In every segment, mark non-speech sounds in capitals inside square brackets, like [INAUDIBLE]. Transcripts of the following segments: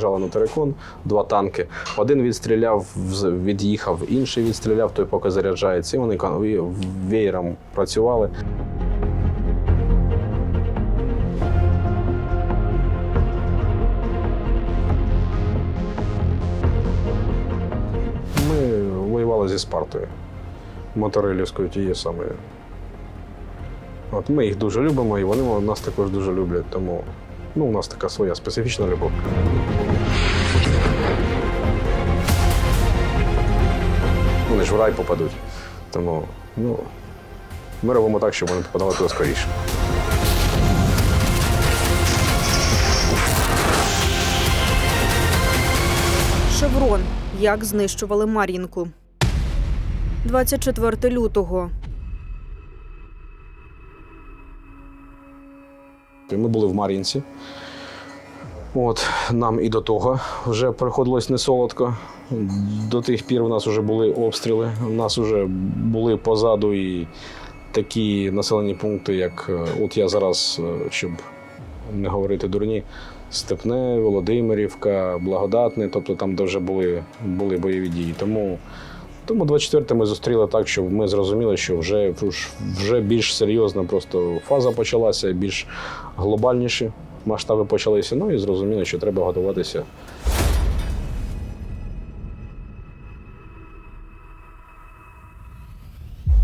виїжджали на терикон, два танки. Один відстріляв, від'їхав, інший відстріляв, той поки заряджається. І вони веєром працювали. Ми воювали зі Спартою, Моторилівською тією самою. От ми їх дуже любимо, і вони нас також дуже люблять. Тому ну, у нас така своя специфічна любов. Вони ж в рай попадуть. Тому ну, ми робимо так, щоб вони попадали туди скоріше. Шеврон. Як знищували Мар'їнку. 24 лютого. Ми були в Мар'їнці. От, нам і до того вже приходилось не солодко. До тих пір у нас вже були обстріли. У нас вже були позаду і такі населені пункти, як е, от я зараз, е, щоб не говорити дурні, Степне, Володимирівка, Благодатне, тобто там, де вже були, були бойові дії. Тому, тому 24 ми зустріли так, що ми зрозуміли, що вже, вже більш серйозна просто фаза почалася, більш глобальніші масштаби почалися. Ну і зрозуміли, що треба готуватися.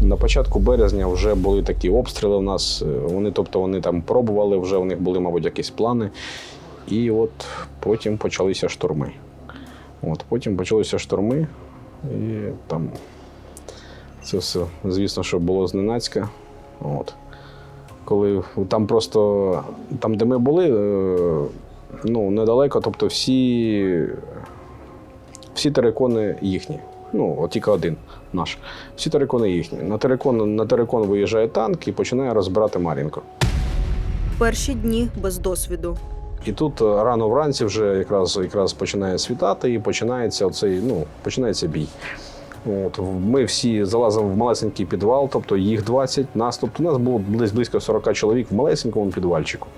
На початку березня вже були такі обстріли у нас. Е, Вони, тобто, вони там пробували, вже у них були, мабуть, якісь плани. І от потім почалися штурми. От, потім почалися штурми, і там це все, звісно, що було зненацька. От. Коли там просто, там, де ми були, е, ну, недалеко, тобто всі, всі терикони їхні. Ну, от тільки один наш. Всі терикони їхні. На терикон, на терикон виїжджає танк і починає розбирати Мар'їнку. Перші дні без досвіду. І тут е, рано вранці вже якраз, якраз починає світати і починається оцей, ну, починається бій. От, ми всі залазимо в малесенький підвал, тобто їх 20, нас, тобто у нас було близько 40 чоловік в малесенькому підвальчику.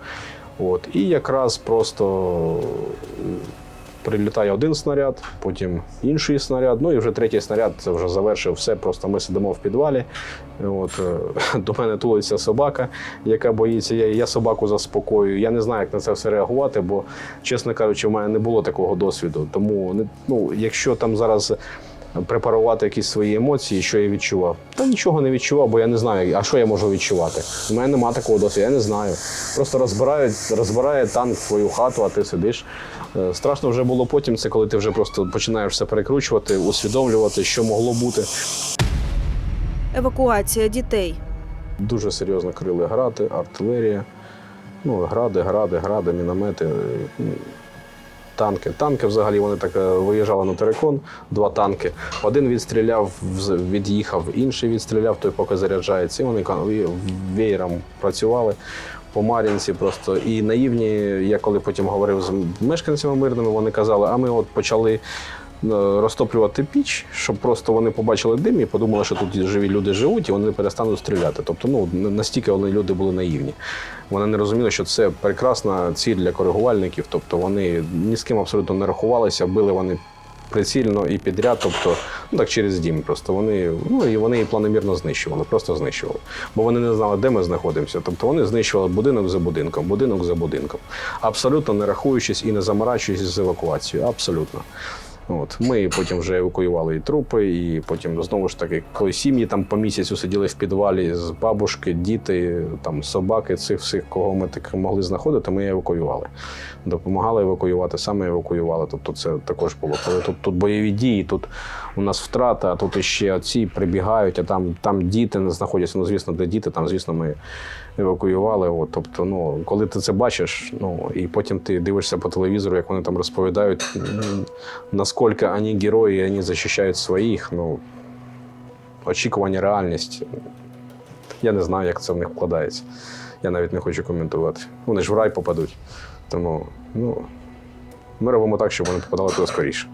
От, і якраз просто прилітає один снаряд, потім інший снаряд, ну і вже третій снаряд це вже завершив все. Просто ми сидимо в підвалі. От, е, [LAUGHS] до мене тулиться собака, яка боїться. Я, я собаку заспокоюю. Я не знаю, як на це все реагувати, бо, чесно кажучи, в мене не було такого досвіду. Тому ну, якщо там зараз препарувати якісь свої емоції, що я відчував, та нічого не відчував, бо я не знаю, а що я можу відчувати. У мене немає такого досвіду, я не знаю. Просто розбирають, розбирає танк твою хату, а ти сидиш. Е, Страшно вже було потім, це коли ти вже просто починаєш все перекручувати, усвідомлювати, що могло бути. Евакуація дітей. Дуже серйозно крили грати, артилерія. Ну, гради, гради, гради, міномети, танки. Танки взагалі вони так е, виїжджали на терикон, два танки. Один відстріляв, від'їхав, інший відстріляв, той поки заряджається. І вони веєром працювали. По Мар'їнці просто і наївні, я коли потім говорив з мешканцями мирними, вони казали, а ми от почали розтоплювати піч, щоб просто вони побачили дим і подумали, що тут живі люди живуть, і вони перестануть стріляти. Тобто, ну настільки вони люди були наївні. Вони не розуміли, що це прекрасна ціль для коригувальників. Тобто вони ні з ким абсолютно не рахувалися, били вони прицільно і підряд, тобто ну так через дім. Просто вони ну і вони і планомірно знищували, просто знищували. Бо вони не знали, де ми знаходимося. Тобто вони знищували будинок за будинком, будинок за будинком, абсолютно не рахуючись і не заморачуючись з евакуацією. Абсолютно. От ми потім вже евакуювали і трупи, і потім знову ж таки, коли сім'ї там по місяцю сиділи в підвалі з бабушки, діти, там собаки, цих всіх, кого ми так могли знаходити, ми евакуювали. Допомагали евакуювати, саме евакуювали. Тобто це також було. Коли тут, тут бойові дії, тут у нас втрата, а тут іще ці прибігають, а там, там діти знаходяться. Ну, звісно, де діти, там, звісно, ми евакуювали. От, тобто, ну, коли ти це бачиш, ну і потім ти дивишся по телевізору, як вони там розповідають, наскільки вони герої, вони захищають своїх. Ну, очікування, реальність. Я не знаю, як це в них вкладається. Я навіть не хочу коментувати. Вони ж в рай попадуть. Тому ну, ми робимо так, щоб вони попадали туди скоріше.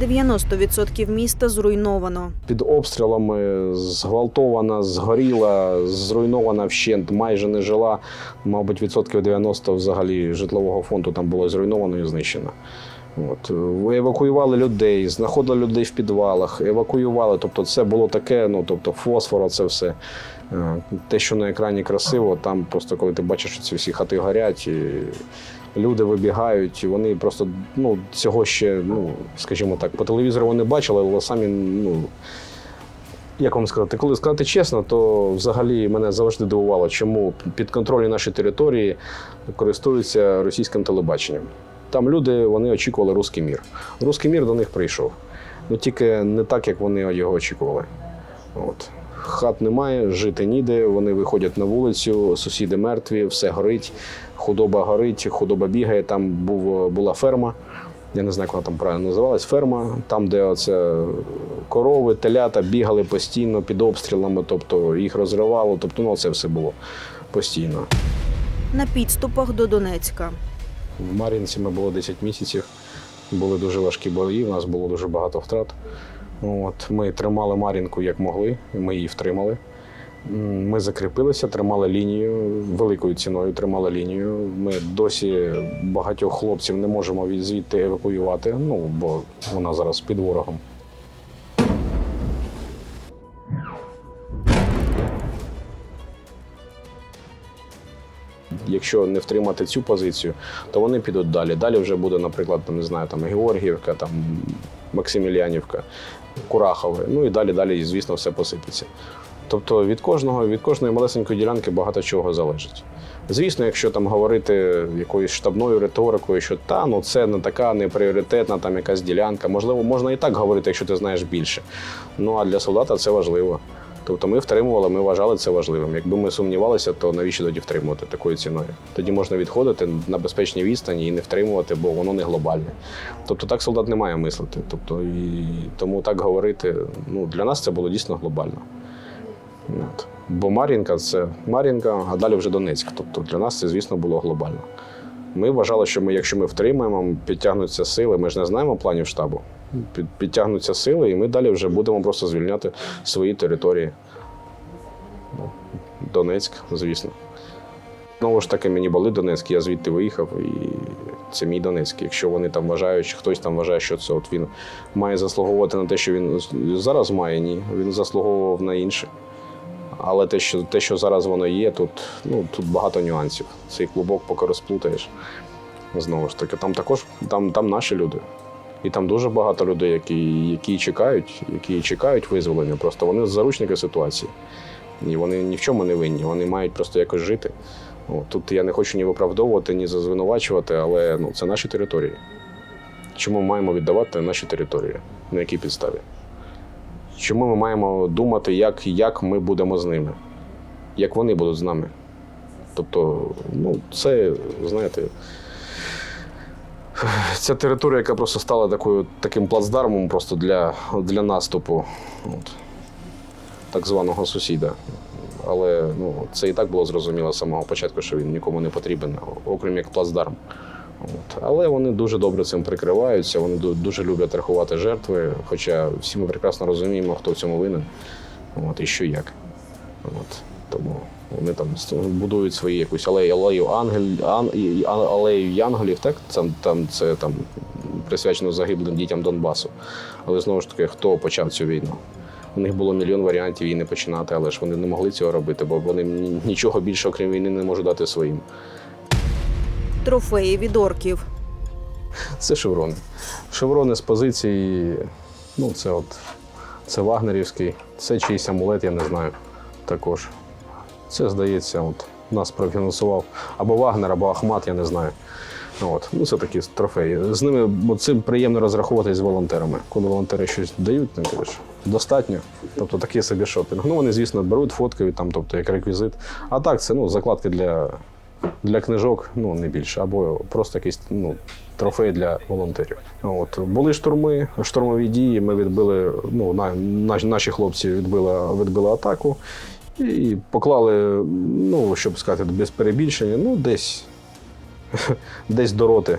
90% міста зруйновано. Під обстрілами зґвалтована, згоріла, зруйнована вщент, майже не жила. Мабуть, відсотків 90 взагалі житлового фонду там було зруйновано і знищено. От. Евакуювали людей, знаходили людей в підвалах, евакуювали. Тобто це було таке, ну тобто фосфора, це все. Е, Те, що на екрані красиво, там просто коли ти бачиш, що ці всі хати горять, і люди вибігають, вони просто ну, цього ще, ну, скажімо так, по телевізору вони бачили, але самі, ну, як вам сказати, коли сказати чесно, то взагалі мене завжди дивувало, чому підконтрольні наші території користуються російським телебаченням. Там люди вони очікували руський мір. Руський мір до них прийшов. Ну тільки не так, як вони його очікували. От. Хат немає, жити ніде. Вони виходять на вулицю, сусіди мертві, все горить, худоба горить, худоба бігає. Там був, була ферма. Я не знаю, як вона там правильно називалась. Ферма, там, де оце корови, телята бігали постійно під обстрілами, тобто їх розривало. Тобто, ну, це все було постійно. На підступах до Донецька. В Мар'їнці ми було 10 місяців. Були дуже важкі бої, у нас було дуже багато втрат. От, ми тримали Мар'їнку як могли, ми її втримали. Ми закріпилися, тримали лінію, великою ціною тримали лінію. Ми досі багатьох хлопців не можемо від звідти евакуювати, ну бо вона зараз під ворогом. Якщо не втримати цю позицію, то вони підуть далі. Далі вже буде, наприклад, там, не знаю, там Георгіївка, там Максимілянівка, Курахове. Ну і далі, далі, звісно, все посипеться. Тобто від кожного, від кожної малесенької ділянки багато чого залежить. Звісно, якщо там говорити якоюсь штабною риторикою, що та ну це не така не пріоритетна там якась ділянка. Можливо, можна і так говорити, якщо ти знаєш більше. Ну а для солдата це важливо. Тобто ми втримували, ми вважали це важливим. Якби ми сумнівалися, то навіщо тоді втримувати такою ціною? Тоді можна відходити на безпечній відстані і не втримувати, бо воно не глобальне. Тобто так солдат не має мислити. Тобто, і тому так говорити, ну для нас це було дійсно глобально. От. Бо Мар'їнка це Мар'їнка, а далі вже Донецьк. Тобто для нас це, звісно, було глобально. Ми вважали, що ми, якщо ми втримаємо, підтягнуться сили. Ми ж не знаємо планів штабу. Під, підтягнуться сили, і ми далі вже будемо просто звільняти свої території. Ну, Донецьк, звісно. Знову ж таки, мені болить Донецьк, я звідти виїхав, і це мій Донецьк. Якщо вони там вважають, чи хтось там вважає, що це от він має заслуговувати на те, що він зараз має, ні. Він заслуговував на інше. Але те, що, те, що зараз воно є, тут, ну, тут багато нюансів. Цей клубок поки розплутаєш. Знову ж таки, там також там, там наші люди. І там дуже багато людей, які, які чекають, які чекають визволення. Просто вони заручники ситуації. І вони ні в чому не винні, вони мають просто якось жити. От, тут я не хочу ні виправдовувати, ні зазвинувачувати, але ну, це наші території. Чому ми маємо віддавати наші території? На якій підставі? Чому ми маємо думати, як, як ми будемо з ними, як вони будуть з нами? Тобто, ну, це, знаєте, ця територія, яка просто стала такою, таким плацдармом просто для, для наступу от, так званого сусіда. Але ну, це і так було зрозуміло з самого початку, що він нікому не потрібен, окрім як плацдарм. От. Але вони дуже добре цим прикриваються, вони дуже люблять рахувати жертви, хоча всі ми прекрасно розуміємо, хто в цьому винен от, і що як. От. Тому вони там будують свої якусь алею, алею, ангель, ан, алею янголів, так? Там, там, це там присвячено загиблим дітям Донбасу. Але знову ж таки, хто почав цю війну? У них було мільйон варіантів її не починати, але ж вони не могли цього робити, бо вони нічого більше, окрім війни, не можуть дати своїм. Трофеї від орків. Це шеврони. Шеврони з позиції, ну, це от це Вагнерівський, це чийсь амулет, я не знаю також. Це, здається, от нас профінансував або Вагнер, або Ахмат, я не знаю. От. Ну, це такі трофеї. З ними бо цим приємно розраховуватись з волонтерами. Коли волонтери щось дають, не кажеш, достатньо. Тобто такий собі шопінг. Ну, вони, звісно, беруть, фоткають там, тобто як реквізит. А так, це ну, закладки для, для книжок, ну не більше, або просто якийсь ну, трофей для волонтерів. От були штурми, штурмові дії. Ми відбили. Ну на, наші, наші хлопці відбили, відбили атаку і поклали, ну щоб сказати, без перебільшення, ну десь, [LAUGHS] десь до роти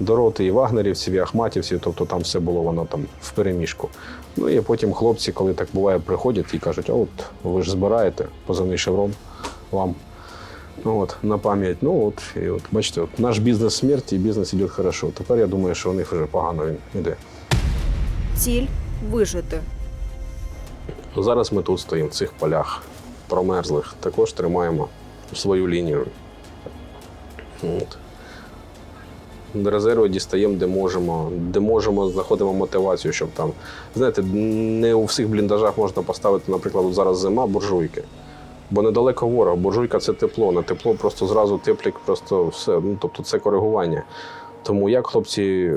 до роти і вагнерівців, і ахматівців, тобто там все було воно там в переміжку. Ну і потім хлопці, коли так буває, приходять і кажуть: а от ви ж збираєте позивний шеврон вам. Ну от, на пам'ять. Ну от, і от бачите, от, наш бізнес смерті і бізнес іде хорошо. Тепер я думаю, що у них вже погано він іде. Ціль вижити. Зараз ми тут стоїмо в цих полях промерзлих, також тримаємо свою лінію. От. Резерви дістаємо, де можемо, де можемо, знаходимо мотивацію, щоб там. Знаєте, не у всіх бліндажах можна поставити, наприклад, зараз зима, буржуйки. Бо недалеко ворог, буржуйка це тепло. На тепло просто зразу теплік, просто все. Ну, тобто це коригування. Тому як хлопці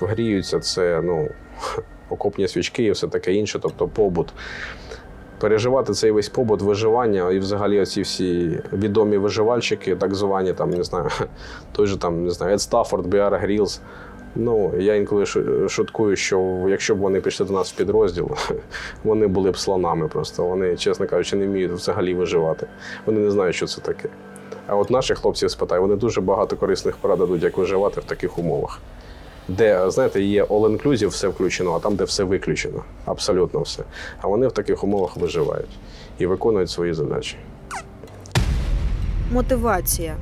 гріються, це ну, [LAUGHS] окопні свічки і все таке інше, тобто побут. Переживати цей весь побут виживання і взагалі оці всі відомі виживальщики, так звані, там, не знаю, [LAUGHS] той же там, не знаю, Ед Стаффорд, Біар Грілс. Ну, я інколи шуткую, що якщо б вони пішли до нас в підрозділ, [LAUGHS] вони були б слонами просто. Вони, чесно кажучи, не вміють взагалі виживати. Вони не знають, що це таке. А от наших хлопців спитай, вони дуже багато корисних порад дадуть, як виживати в таких умовах. Де, знаєте, є all-inclusive, все включено, а там, де все виключено. Абсолютно все. А вони в таких умовах виживають і виконують свої задачі. Мотивація.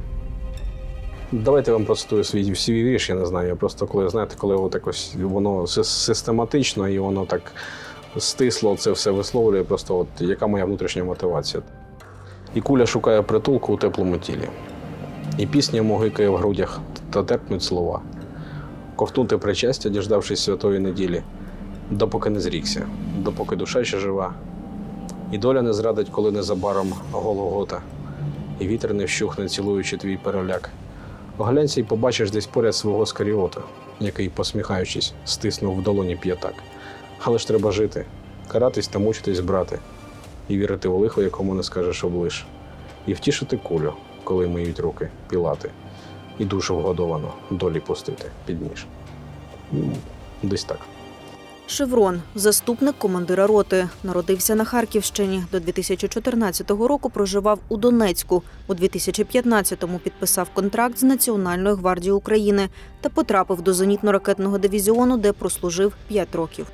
Давайте я вам процитую свій свій вірш, я не знаю. Я просто коли знаєте, коли якось воно систематично і воно так стисло це все висловлює, просто от яка моя внутрішня мотивація. І куля шукає притулку у теплому тілі. І пісня могикає в грудях та терпнуть слова. Ковтнути причастя, діждавшись святої неділі, допоки не зрікся, допоки душа ще жива. І доля не зрадить, коли незабаром Голгота, і вітер не вщухне, цілуючи твій переляк. Оглянься і побачиш десь поряд свого скаріота, який, посміхаючись, стиснув в долоні п'ятак. Але ж треба жити, каратись та мучитись, брати, і вірити в лихо, якому не скажеш облиш, і втішити кулю, коли миють руки, пілати, і душу вгодовано долі пустити під ніж. Ну, Десь так. Шеврон, заступник командира роти, народився на Харківщині. До 2014 року проживав у Донецьку. У 2015-му підписав контракт з Національною гвардією України та потрапив до зенітно-ракетного дивізіону, де прослужив 5 років.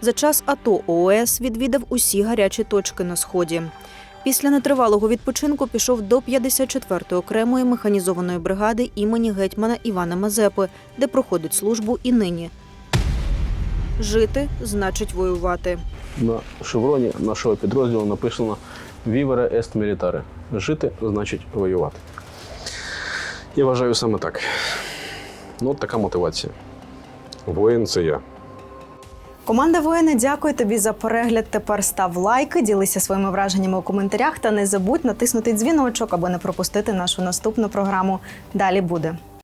За час АТО ООС відвідав усі гарячі точки на сході. Після нетривалого відпочинку пішов до 54-ї окремої механізованої бригади імені гетьмана Івана Мазепи, де проходить службу і нині. Жити значить воювати. На шевроні нашого підрозділу написано Vivere est militare. Жити значить воювати. Я вважаю саме так. Ну, от така мотивація. Воїн це я. Команда воїни, дякую тобі за перегляд. Тепер став лайки, ділися своїми враженнями у коментарях та не забудь натиснути дзвіночок, аби не пропустити нашу наступну програму. Далі буде.